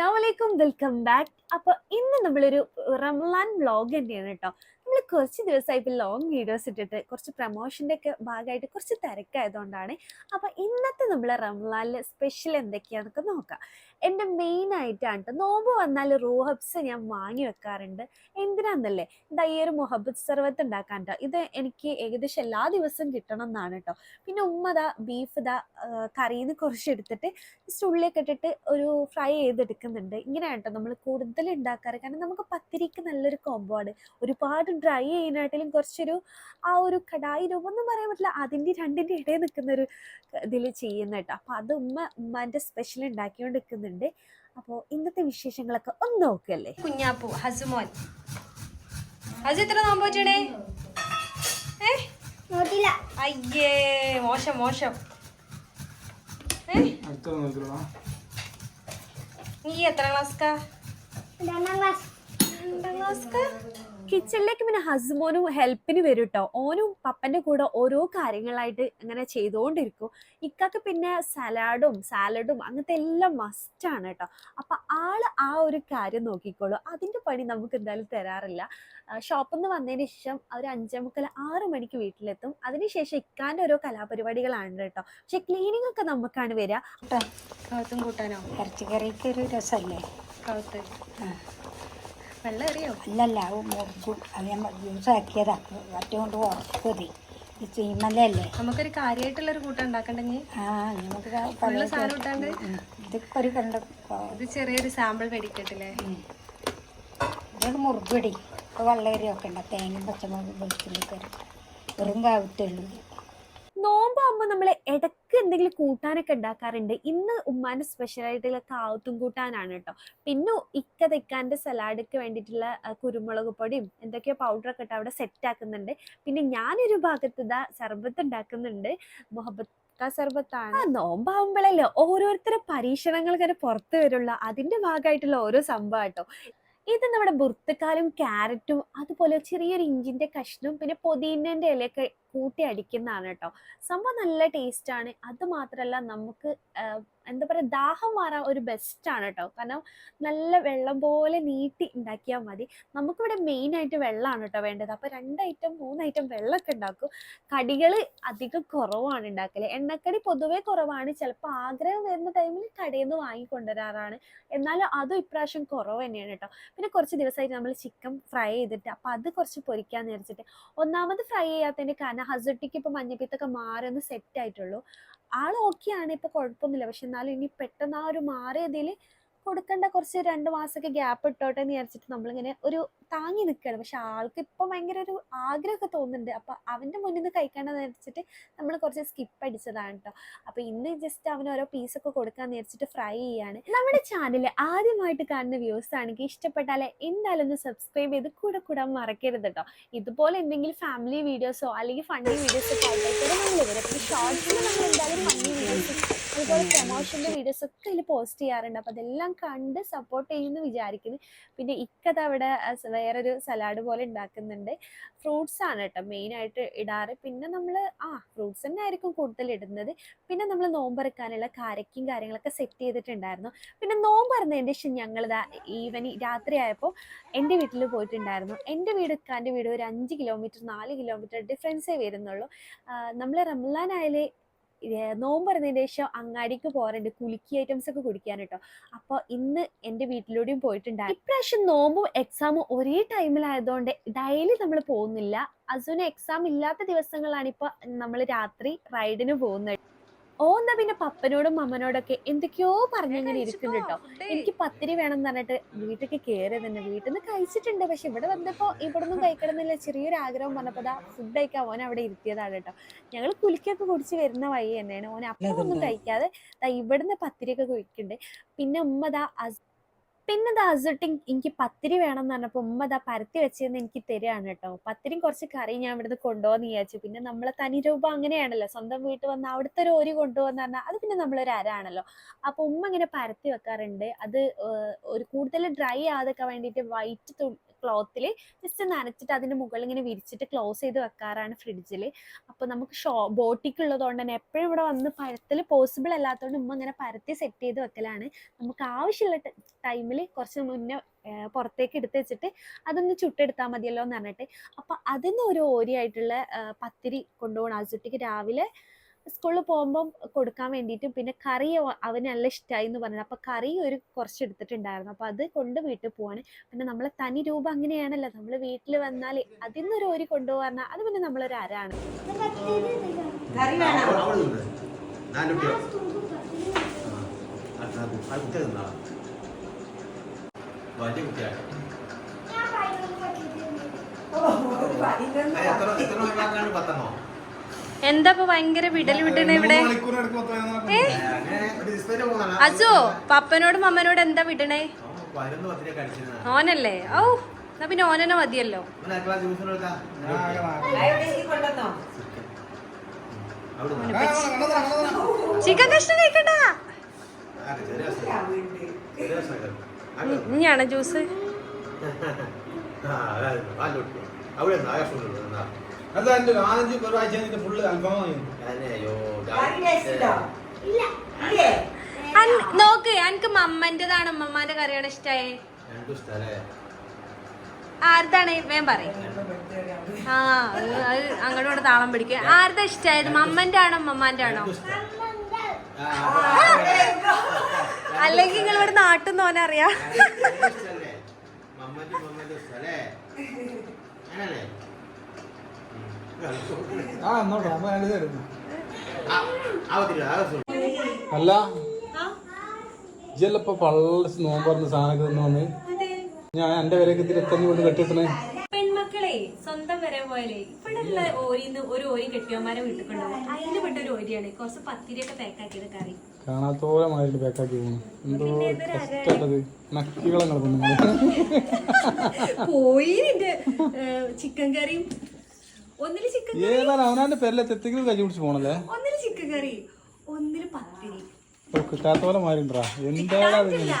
അസ്സാം വലൈക്കും welcome back. അപ്പോൾ ഇന്ന് നമ്മളൊരു റംലാൻ വ്ളോഗ് തന്നെയാണ് കേട്ടോ. നമ്മൾ കുറച്ച് ദിവസമായി ഇപ്പോൾ ലോങ് വീഡിയോസ് ഇട്ടിട്ട് കുറച്ച് പ്രൊമോഷന്റെ ഒക്കെ ഭാഗമായിട്ട് കുറച്ച് തിരക്കായതുകൊണ്ടാണ്. അപ്പോൾ ഇന്നത്തെ നമ്മൾ റംലാനിൽ സ്പെഷ്യൽ എന്തൊക്കെയാണെന്നൊക്കെ നോക്കാം. എന്റെ മെയിൻ ആയിട്ടാണ് ട്ടോ നോമ്പ് വന്നാൽ റൂഹബ്സ് ഞാൻ വാങ്ങി വെക്കാറുണ്ട്. എന്തിനാന്നല്ലേ? ഇതാ ഈ ഒരു മുഹബത്ത് സർവത്ത് ഉണ്ടാക്കാൻ കേട്ടോ ഇത് എനിക്ക് ഏകദേശം എല്ലാ ദിവസവും കിട്ടണം എന്നാണ് കേട്ടോ പിന്നെ ഉമ്മ ദാ ബീഫ് ദാ കറിയിൽ നിന്ന് കുറച്ച് എടുത്തിട്ട് ജസ്റ്റ് ഉള്ളിയൊക്കെ ഇട്ടിട്ട് ഒരു ഫ്രൈ ചെയ്തെടുക്കുന്നുണ്ട്. ഇങ്ങനെയാണ് കേട്ടോ നമ്മൾ കൂടുതൽ ഉണ്ടാക്കാറ്. കാരണം നമുക്ക് പത്തിരിക്ക് നല്ലൊരു കോംബോ ആണ്. ഒരുപാട് ഡ്രൈ ചെയ്യാനായിട്ടിലും കുറച്ചൊരു ആ ഒരു കടായി രൂപം ഒന്നും പറയാൻ പറ്റില്ല. അതിന്റെ രണ്ടിന്റെ ഇടയിൽ നിൽക്കുന്ന ഒരു ഇതിൽ ചെയ്യുന്ന കേട്ടോ. അപ്പോൾ അത് ഉമ്മ ഉമ്മാന്റെ സ്പെഷ്യൽ ഉണ്ടാക്കിക്കൊണ്ട് നിൽക്കുന്നുണ്ട് അപ്പോൾ ഇന്നത്തെ വിശേഷങ്ങളൊക്കെ ഒന്ന് നോക്കല്ലേ കുഞ്ഞാപ്പു ഹസുമോൻ ഹസു എത്ര നോമ്പ് വെച്ചണേ ഏ? അയ്യേ മോശം മോശം. നീ എത്ര ക്ലാസ്ക്കാ? രണ്ടാം ക്ലാസ്ക്കാ? കിച്ചണിലേക്ക് പിന്നെ ഹസ്ബോനും ഹെൽപ്പിന് വരും കേട്ടോ ഓനും പപ്പന്റെ കൂടെ ഓരോ കാര്യങ്ങളായിട്ട് ഇങ്ങനെ ചെയ്തുകൊണ്ടിരിക്കും ഇക്കാക്ക് പിന്നെ സലാഡും സാലഡും അങ്ങനത്തെ എല്ലാം മസ്റ്റാണ് കേട്ടോ അപ്പൊ ആൾ ആ ഒരു കാര്യം നോക്കിക്കോളൂ. അതിന്റെ പണി നമുക്ക് എന്തായാലും തരാറില്ല. ഷോപ്പിൽ നിന്ന് വന്നതിന് ശേഷം ഒരു അഞ്ചേ മുക്കാൽ ആറ് മണിക്ക് വീട്ടിലെത്തും. അതിനുശേഷം ഇക്കാന്റെ ഓരോ കലാപരിപാടികളാണ് കേട്ടോ പക്ഷെ ക്ലീനിങ് ഒക്കെ നമുക്കാണ് വരിക കൗത്തും കൂട്ടാനോ? ഇറച്ചിക്കറിക്ക് ഒരു രസമല്ലേ കൗത്ത്. വെള്ളം അറിയോ അല്ലല്ല അത് മുറിച്ചു. അത് ഞാൻ ജ്യൂസ് ആക്കിയതാ മറ്റേ കൊണ്ട് ഉറക്കതി. ഈ ചീമലല്ലേ നമുക്കൊരു കൂട്ടം ഉണ്ടാക്കണ്ടെങ്കിൽ ആ നമുക്ക് ഫുള്ള് സാധനം ഇട്ടാണ്ട്? ഇതൊക്കെ ഒരു കണ്ട ഇത് ചെറിയൊരു സാമ്പിൾ മേടിക്കട്ടില്ലേ ഇതൊക്കെ മുറുകടി. വെള്ളരി വെള്ളരിയൊക്കെ ഉണ്ട്. തേങ്ങയും പച്ചമുളകും വെളുത്തുള്ളി കറി വെറും കാവത്തുള്ളൂ നോമ്പാകുമ്പോൾ നമ്മൾ ഇടയ്ക്ക് എന്തെങ്കിലും കൂട്ടാനൊക്കെ ഉണ്ടാക്കാറുണ്ട് ഇന്ന് ഉമ്മാന്റെ സ്പെഷ്യൽ ആയിട്ടുള്ള കാവത്തും കൂട്ടാനാണ് കേട്ടോ പിന്നെ ഇക്ക തെക്കാന്റെ സലാഡൊക്കെ വേണ്ടിയിട്ടുള്ള കുരുമുളക് പൊടിയും എന്തൊക്കെയോ പൗഡറൊക്കെ ഇട്ട് അവിടെ സെറ്റ് ആക്കുന്നുണ്ട്. പിന്നെ ഞാനൊരു ഭാഗത്ത് ഇതാ സർബത്ത് ഉണ്ടാക്കുന്നുണ്ട് മുഹബത്ത് സർബത്താണ്. നോമ്പാകുമ്പോഴല്ലേ ഓരോരുത്തരുടെ പരീക്ഷണങ്ങൾ ഇങ്ങനെ പുറത്തു വരുള്ള. അതിന്റെ ഭാഗമായിട്ടുള്ള ഓരോ സംഭവം കേട്ടോ ഇത് നമ്മുടെ ബുർത്തക്കാലും ക്യാരറ്റും അതുപോലെ ചെറിയൊരു ഇഞ്ചിന്റെ കഷ്ണവും പിന്നെ പൊതീനന്റെ ഇലയൊക്കെ കൂട്ടി അടിക്കുന്നതാണ് കേട്ടോ. സംഭവം നല്ല ടേസ്റ്റ് ആണ്. അത് മാത്രമല്ല നമുക്ക് എന്താ പറയുക ദാഹം മാറാൻ ഒരു ബെസ്റ്റ് ആണ് കേട്ടോ. കാരണം നല്ല വെള്ളം പോലെ നീട്ടി ഉണ്ടാക്കിയാൽ മതി. നമുക്കിവിടെ മെയിൻ ആയിട്ട് വെള്ളമാണ് കേട്ടോ വേണ്ടത്. അപ്പോൾ രണ്ട് ഐറ്റം മൂന്ന് ഐറ്റം വെള്ളമൊക്കെ ഉണ്ടാക്കും. കടികൾ അധികം കുറവാണ് ഉണ്ടാക്കൽ. എണ്ണക്കടി പൊതുവേ കുറവാണ്. ചിലപ്പോൾ ആഗ്രഹം വരുന്ന ടൈമിൽ കടയിൽ നിന്ന് വാങ്ങിക്കൊണ്ടുവരാറാണ് എന്നാലും അതും ഇപ്രാവശ്യം കുറവ് തന്നെയാണ് കേട്ടോ. പിന്നെ കുറച്ച് ദിവസമായിട്ട് നമ്മൾ ചിക്കൻ ഫ്രൈ ചെയ്തിട്ട് അപ്പോൾ അത് കുറച്ച് പൊരിക്കാന്ന് വിചാരിച്ചിട്ട്. ഒന്നാമത് ഫ്രൈ ചെയ്യാത്തതിന്റെ കാരണം ഹസുട്ടിക്ക് ഇപ്പൊ മഞ്ഞപ്പിത്തൊക്കെ മാറി ഒന്ന് സെറ്റ് ആയിട്ടുള്ളൂ. ആൾ ഓക്കെ ആണ് ഇപ്പോൾ കുഴപ്പമൊന്നുമില്ല. പക്ഷെ എന്നാലും ഇനി പെട്ടെന്ന് ആ ഒരു മാറിയതിൽ കൊടുക്കേണ്ട കുറച്ച് രണ്ട് മാസമൊക്കെ ഗ്യാപ്പ് ഇട്ടോട്ടെ എന്ന് വിചാരിച്ചിട്ട് നമ്മളിങ്ങനെ ഒരു താങ്ങി നിൽക്കുകയാണ് പക്ഷെ ആൾക്ക് ഇപ്പം ഭയങ്കര ഒരു ആഗ്രഹമൊക്കെ തോന്നുന്നുണ്ട്. അപ്പം അവന്റെ മുന്നിൽ നിന്ന് കഴിക്കേണ്ടതെന്ന് വിചാരിച്ചിട്ട് നമ്മൾ കുറച്ച് സ്കിപ്പ് അടിച്ചതാണ് കേട്ടോ അപ്പോൾ ഇന്ന് ജസ്റ്റ് അവന് ഓരോ പീസൊക്കെ കൊടുക്കാന്ന് വിചാരിച്ചിട്ട് ഫ്രൈ ചെയ്യാണ്. നമ്മുടെ ചാനൽ ആദ്യമായിട്ട് കാണുന്ന വ്യൂസ് ആണെങ്കിൽ ഇഷ്ടപ്പെട്ടാൽ എന്തായാലും ഒന്ന് സബ്സ്ക്രൈബ് ചെയ്ത് കൂടെ കൂടാൻ മറക്കരുത് കേട്ടോ ഇതുപോലെ എന്തെങ്കിലും ഫാമിലി വീഡിയോസോ അല്ലെങ്കിൽ ഫണ്ണി വീഡിയോസോ ഒക്കെ നമ്മൾ ഇവരെ നമ്മൾ അതുപോലെ പ്രൊമോഷന്റെ വീഡിയോസ് ഒക്കെ അതിൽ പോസ്റ്റ് ചെയ്യാറുണ്ട്. അപ്പോൾ അതെല്ലാം കണ്ട് സപ്പോർട്ട് ചെയ്യുമെന്ന് വിചാരിക്കുന്നു. പിന്നെ ഇക്കത് അവിടെ വേറൊരു സലാഡ് പോലെ ഉണ്ടാക്കുന്നുണ്ട്. ഫ്രൂട്ട്സ് ആണ് കേട്ടോ മെയിനായിട്ട് ഇടാറ്. പിന്നെ നമ്മൾ ആ ഫ്രൂട്ട്സ് തന്നെ ആയിരിക്കും കൂടുതൽ ഇടുന്നത്. പിന്നെ നമ്മൾ നോമ്പറക്കാനുള്ള കാരക്കും കാര്യങ്ങളൊക്കെ സെറ്റ് ചെയ്തിട്ടുണ്ടായിരുന്നു. പിന്നെ നോമ്പറന്നതിന്റെ ശേഷം ഞങ്ങൾ ഈവനിങ് രാത്രി ആയപ്പോൾ എന്റെ വീട്ടിൽ പോയിട്ടുണ്ടായിരുന്നു. എന്റെ വീട് ഇക്കാന്റെ വീട് ഒരു അഞ്ച് കിലോമീറ്റർ നാല് കിലോമീറ്റർ ഡിഫറൻസേ വരുന്നുള്ളൂ. നമ്മൾ റംലാൻ ആയാലേ നോമ്പറന്നതിന് ശേഷം അങ്ങാടിക്ക് പോരണ്ട് കുലുക്കി ഐറ്റംസ് ഒക്കെ കുടിക്കാൻ കേട്ടോ. അപ്പോൾ ഇന്ന് എന്റെ വീട്ടിലൂടെയും പോയിട്ടുണ്ടായി ഇപ്രാവശ്യം നോമ്പും എക്സാമും ഒരേ ടൈമിലായതുകൊണ്ട് ഡെയിലി നമ്മൾ പോകുന്നില്ല. അസുവിന് എക്സാം ഇല്ലാത്ത ദിവസങ്ങളാണ് ഇപ്പോൾ നമ്മൾ രാത്രി റൈഡിന് പോകുന്നത്. ഓ എന്നാ പിന്നെ പപ്പനോടും മമ്മനോടൊക്കെ എന്തൊക്കെയോ പറഞ്ഞിങ്ങനെ ഇരിക്കുന്നുണ്ട്? കേട്ടോ എനിക്ക് പത്തിരി വേണം എന്ന് പറഞ്ഞിട്ട് വീട്ടിലേക്ക് കയറി തന്നെ വീട്ടിൽ നിന്ന് കഴിച്ചിട്ടുണ്ട്. പക്ഷെ ഇവിടെ വന്നപ്പോ ഇവിടെ നിന്നും കഴിക്കണമെന്നില്ല. ചെറിയൊരു ആഗ്രഹം പറഞ്ഞപ്പോ ദാ ഫുഡ് കഴിക്കാൻ ഓൻ അവിടെ ഇരുത്തിയതാണ് കേട്ടോ. ഞങ്ങൾ കുലിക്കൊക്കെ കുടിച്ച് വരുന്ന വഴി തന്നെയാണ്. ഓൻ അപ്പം ഒന്നും കഴിക്കാതെ ദാ ഇവിടുന്ന് പത്തിരിയൊക്കെ കുഴിക്കുന്നുണ്ട് പിന്നെ ഉമ്മ ദാ പിന്നെ ദാ എനിക്ക് പത്തിരി വേണം എന്ന് പറഞ്ഞപ്പോൾ ഉമ്മ ദാ പരത്തി വെച്ചതെന്ന് എനിക്ക് തരികയാണ് കേട്ടോ. പത്തിരിയും കുറച്ച് കറി ഞാൻ ഇവിടുന്ന് കൊണ്ടുപോകുന്ന വിചാരിച്ചു. പിന്നെ നമ്മളെ തനി രൂപ അങ്ങനെയാണല്ലോ. സ്വന്തം വീട്ടിൽ വന്ന അവിടുത്തെ ഒരു ഓരി കൊണ്ടുപോകുന്ന പറഞ്ഞാൽ അത് പിന്നെ നമ്മളൊരു അരാണല്ലോ. അപ്പൊ ഉമ്മ ഇങ്ങനെ പരത്തി വെക്കാറുണ്ട്. അത് ഒരു കൂടുതൽ ഡ്രൈ ആവാതൊക്കെ വേണ്ടിയിട്ട് വൈറ്റ് ക്ലോത്തിൽ ജസ്റ്റ് നനച്ചിട്ട് അതിന്റെ മുകളിൽ ഇങ്ങനെ വിരിച്ചിട്ട് ക്ലോസ് ചെയ്ത് വെക്കാറാണ് ഫ്രിഡ്ജിൽ അപ്പോൾ നമുക്ക് ഷോ ബോട്ടിക്ക് ഉള്ളതുകൊണ്ട് തന്നെ എപ്പോഴും ഇവിടെ വന്ന് പരത്തിൽ പോസിബിൾ അല്ലാത്തതുകൊണ്ട് ഉമ്മ ഇങ്ങനെ പരത്തി സെറ്റ് ചെയ്ത് വെക്കലാണ്. നമുക്ക് ആവശ്യമുള്ള ടൈമിൽ കുറച്ച് മുന്നേ പുറത്തേക്ക് എടുത്ത് വെച്ചിട്ട് അതൊന്ന് ചുട്ടെടുത്താൽ മതിയല്ലോ എന്ന് പറഞ്ഞിട്ട്. അപ്പൊ അതിന് ഒരു ഓരിയായിട്ടുള്ള പത്തിരി കൊണ്ടുപോകണം. ആസുട്ടിക്ക് രാവിലെ സ്കൂളിൽ പോകുമ്പം കൊടുക്കാൻ വേണ്ടിയിട്ടും പിന്നെ കറി അവ- അവന് നല്ല ഇഷ്ടമായി എന്ന് പറഞ്ഞത് അപ്പൊ കറി ഒരു കുറച്ച് എടുത്തിട്ടുണ്ടായിരുന്നു അപ്പൊ അത് കൊണ്ട് വീട്ടിൽ പോവാണ്. പിന്നെ നമ്മളെ തനി രൂപ അങ്ങനെയാണല്ലോ. നമ്മൾ വീട്ടിൽ വന്നാൽ അതിൽ നിന്നൊരു ഓരി കൊണ്ടുപോകാൻ അത് പിന്നെ നമ്മളൊരു അരാണ്. വലിയ കുട്ടിയാണ് എത്ര എത്ര പത്തെണ്ണോ? എന്താ ഇപ്പൊ ഭയങ്കര വിടൽ വിടണ ഇവിടെ? അജോ പപ്പനോടും അമ്മനോടും എന്താ വിടണേ ഓനല്ലേ? ഔ എന്നാ പിന്നെ ഓനെന്നെ മതിയല്ലോ. ചിക്കൻ കഷ്ണം കഴിക്കണ്ട. ഇനിയാണോ ജ്യൂസ്? അവിടെ അതാ എന്റെ നാലഞ്ച് ഫുള്ള് അൻ- നോക്ക് എനിക്ക് മമ്മന്റേതാണ് അമ്മമാന്റെ കറിയാണ് ഇഷ്ടായേ? ആർതാണ്? വേം പറയും. ആ അത് കൂടെ താളം പിടിക്കുക ആരുടെ ഇഷ്ടായത്? മമ്മന്റെ ആണോ അമ്മമാന്റെ ആണോ അല്ലെങ്കിൽ നിങ്ങൾ ഇവിടെ നാട്ടിൽ നിന്ന് ഓനറിയാം ഇഷ്ടല്ലേ? മമ്മന്റെ മമ്മന്റെ ഇഷ്ടല്ലേ? അങ്ങനല്ലേ? ഉം. ആ എന്നോട്ടോ അമ്മ. അല്ല ഇജല്ലപ്പോ പള്ള നോമ്പ് പറഞ്ഞ സാധനമൊക്കെ തിന്നു വന്ന്? ഞാൻ എന്റെ വിലക്ക് തിരുത്തഞ്ഞ് കൊണ്ട് കെട്ടിട്ടണേ പെൺമക്കളെ സ്വന്തം വരെ പോലെ ഇവിടെയുള്ള ഓരിന്ന് ഒരു ഓരി കെട്ടിയമാരെ വീട്ടിൽ കൊണ്ടുപോകും. അതിന് പെട്ട ഒരു ഓരിയാണ്. കുറച്ച് പത്തിരിയൊക്കെ പാക്കാക്കിയത് കറി. കാണാത്തോലെ മാതിരി പാക്കാക്കി പോകുന്നു എന്തോ കഷ്ടപ്പെട്ടത്. പോയി ചിക്കൻ കറിയും ഒന്നിൽ ചിക്കൻ ഏതാണ്? അവനാന്റെ പേരിലെ തെത്തിക്കൽ കൈ പിടിച്ച് പോണല്ലേ? ഒന്നിൽ ചിക്കൻ കറി ഒന്നിൽ പത്തിരി. കിട്ടാത്തോലെ പോലെ ഇങ്ങനെ? ഇല്ല